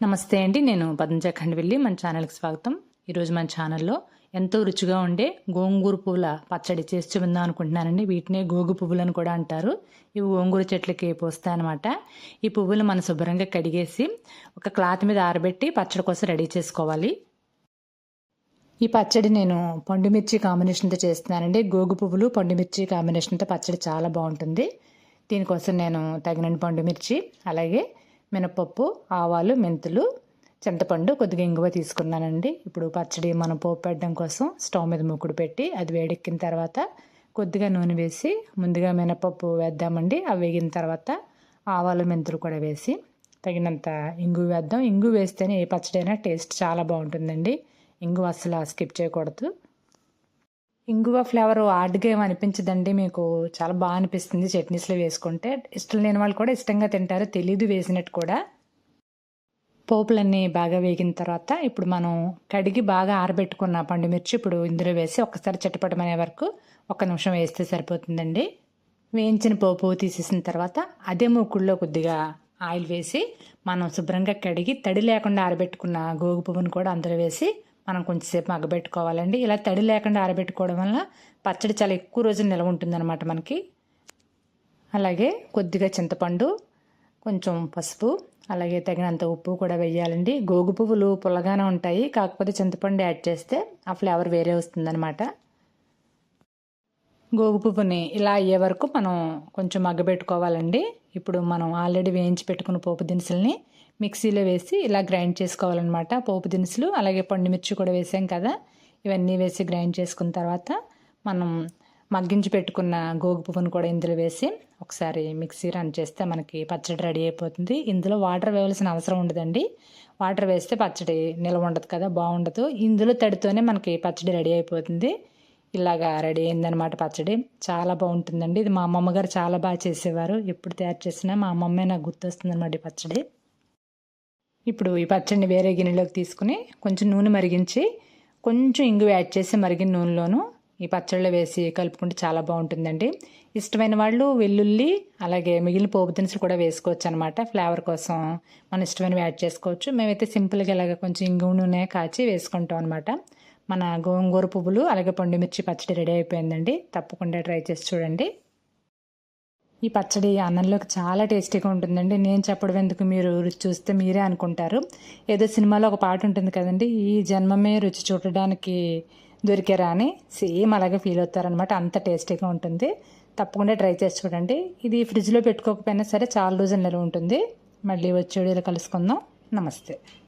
నమస్తే అండి నేను పద్మజాఖండ్ వెళ్ళి మన ఛానల్కి స్వాగతం. ఈరోజు మన ఛానల్లో ఎంతో రుచిగా ఉండే గోంగూర పువ్వుల పచ్చడి చేసి చూపిందాం అనుకుంటున్నానండి. వీటినే గోగు పువ్వులు అని కూడా అంటారు. ఇవి గోంగూర చెట్లకి పోస్తాయన్నమాట. ఈ పువ్వులు మనం శుభ్రంగా కడిగేసి ఒక క్లాత్ మీద ఆరబెట్టి పచ్చడి కోసం రెడీ చేసుకోవాలి. ఈ పచ్చడి నేను పండుమిర్చి కాంబినేషన్తో చేస్తున్నానండి. గోగు పువ్వులు పండుమిర్చి కాంబినేషన్తో పచ్చడి చాలా బాగుంటుంది. దీనికోసం నేను తగినన్ని పండుమిర్చి అలాగే మినపప్పు ఆవాలు మెంతులు చింతపండు కొద్దిగా ఇంగువ తీసుకున్నానండి. ఇప్పుడు పచ్చడి మనం పోపు పెట్టడం కోసం స్టవ్ మీద మూకుడు పెట్టి అది వేడెక్కిన తర్వాత కొద్దిగా నూనె వేసి ముందుగా మినపప్పు వేద్దామండి. అవి వేగిన తర్వాత ఆవాలు మెంతులు కూడా వేసి తగినంత ఇంగు వేద్దాం. ఇంగు వేస్తేనే ఏ పచ్చడి అయినా టేస్ట్ చాలా బాగుంటుందండి. ఇంగు అసలు స్కిప్ చేయకూడదు. ఇంగువ ఫ్లేవర్ ఆడ్గా ఏమి అనిపించదండి మీకు. చాలా బాగా అనిపిస్తుంది చట్నీస్లో వేసుకుంటే. ఇష్టం లేని వాళ్ళు కూడా ఇష్టంగా తింటారు. తెలీదు వేసినట్టు కూడా. పోపులన్నీ బాగా వేగిన తర్వాత ఇప్పుడు మనం కడిగి బాగా ఆరబెట్టుకున్న పండుమిర్చి ఇప్పుడు ఇందులో వేసి ఒక్కసారి చట్టపటమనే వరకు ఒక నిమిషం వేస్తే సరిపోతుందండి. వేయించిన పోపు తీసేసిన తర్వాత అదే మూకుల్లో కొద్దిగా ఆయిల్ వేసి మనం శుభ్రంగా కడిగి తడి లేకుండా ఆరబెట్టుకున్న గోగు పువ్వును కూడా అందులో వేసి మనం కొంచెంసేపు మగ్గబెట్టుకోవాలండి. ఇలా తడి లేకుండా ఆరబెట్టుకోవడం వల్ల పచ్చడి చాలా ఎక్కువ రోజులు నిల్వ ఉంటుందన్నమాట మనకి. అలాగే కొద్దిగా చింతపండు కొంచెం పసుపు అలాగే తగినంత ఉప్పు కూడా వేయాలండి. గోగు పువ్వులు పుల్లగానే ఉంటాయి. కాకపోతే చింతపండు యాడ్ చేస్తే ఆ ఫ్లేవర్ వేరే వస్తుందన్నమాట. గోగు పువ్వుని ఇలా అయ్యే వరకు మనం కొంచెం మగ్గబెట్టుకోవాలండి. ఇప్పుడు మనం ఆల్రెడీ వేయించి పెట్టుకున్న పోపు దినుసుల్ని మిక్సీలో వేసి ఇలా గ్రైండ్ చేసుకోవాలన్నమాట. పోపు దినుసులు అలాగే పండుమిర్చి కూడా వేసాం కదా. ఇవన్నీ వేసి గ్రైండ్ చేసుకున్న తర్వాత మనం మగ్గించి పెట్టుకున్న గోగు పువ్వును కూడా ఇందులో వేసి ఒకసారి మిక్సీ రన్ చేస్తే మనకి పచ్చడి రెడీ అయిపోతుంది. ఇందులో వాటర్ వేయాల్సిన అవసరం ఉండదండి. వాటర్ వేస్తే పచ్చడి నిల్వ ఉండదు కదా బాగుండదు. ఇందులో తడితోనే మనకి పచ్చడి రెడీ అయిపోతుంది. ఇలాగా రెడీ అయిందనమాట పచ్చడి. చాలా బాగుంటుందండి. ఇది మా అమ్మమ్మ గారు చాలా బాగా చేసేవారు. ఎప్పుడు తయారు చేసినా మా అమ్మమ్మే నాకు గుర్తొస్తుందనమాట ఈ పచ్చడి. ఇప్పుడు ఈ పచ్చడిని వేరే గిన్నెలోకి తీసుకుని కొంచెం నూనె మరిగించి కొంచెం ఇంగు యాడ్ చేసి మరిగిన నూనెలోను ఈ పచ్చళ్ళు వేసి కలుపుకుంటే చాలా బాగుంటుందండి. ఇష్టమైన వాళ్ళు వెల్లుల్లి అలాగే మిగిలిన పోపు దినుసులు కూడా వేసుకోవచ్చు అనమాట ఫ్లేవర్ కోసం మన ఇష్టమైనవి యాడ్ చేసుకోవచ్చు. మేమైతే సింపుల్గా ఇలాగ కొంచెం ఇంగు నూనె కాచి వేసుకుంటాం అనమాట మన గోంగూర పువ్వులు అలాగే పండుమిర్చి పచ్చడి రెడీ అయిపోయిందండి. తప్పకుండా ట్రై చేసి చూడండి. ఈ పచ్చడి అన్నంలోకి చాలా టేస్టీగా ఉంటుందండి. నేను చెప్పడం ఎందుకు మీరు రుచి చూస్తే మీరే అనుకుంటారు. ఏదో సినిమాలో ఒక పాట ఉంటుంది కదండి ఈ జన్మమే రుచి చూడడానికి దొరికారా అని సేమ్ అలాగే ఫీల్ అవుతారనమాట అంత టేస్టీగా ఉంటుంది. తప్పకుండా ట్రై చేసి చూడండి. ఇది ఫ్రిడ్జ్లో పెట్టుకోకపోయినా సరే చాలా రోజులు నిలవ ఉంటుంది. మళ్ళీ వచ్చేడు కలుసుకుందాం. నమస్తే.